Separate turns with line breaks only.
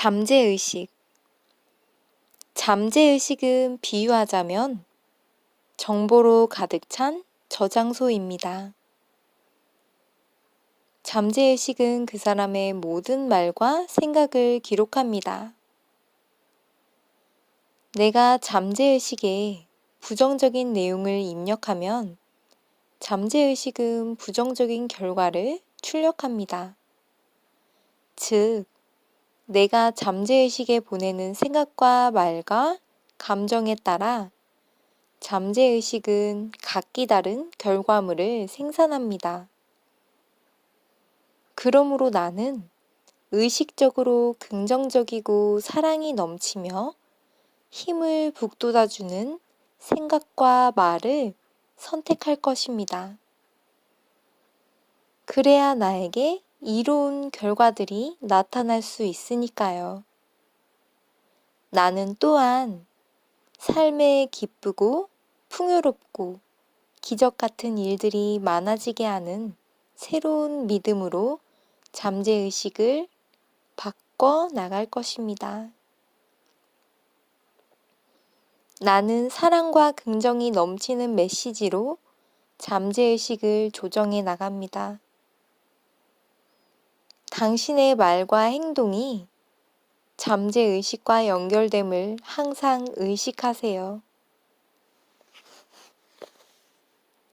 잠재의식. 잠재의식은 비유하자면 정보로 가득 찬 저장소입니다. 잠재의식은 그 사람의 모든 말과 생각을 기록합니다. 내가 잠재의식에 부정적인 내용을 입력하면 잠재의식은 부정적인 결과를 출력합니다. 즉, 내가 잠재의식에 보내는 생각과 말과 감정에 따라 잠재의식은 각기 다른 결과물을 생산합니다. 그러므로 나는 의식적으로 긍정적이고 사랑이 넘치며 힘을 북돋아주는 생각과 말을 선택할 것입니다. 그래야 나에게 이로운 결과들이 나타날 수 있으니까요. 나는 또한 삶에 기쁘고 풍요롭고 기적 같은 일들이 많아지게 하는 새로운 믿음으로 잠재의식을 바꿔 나갈 것입니다. 나는 사랑과 긍정이 넘치는 메시지로 잠재의식을 조정해 나갑니다. 당신의 말과 행동이 잠재의식과 연결됨을 항상 의식하세요.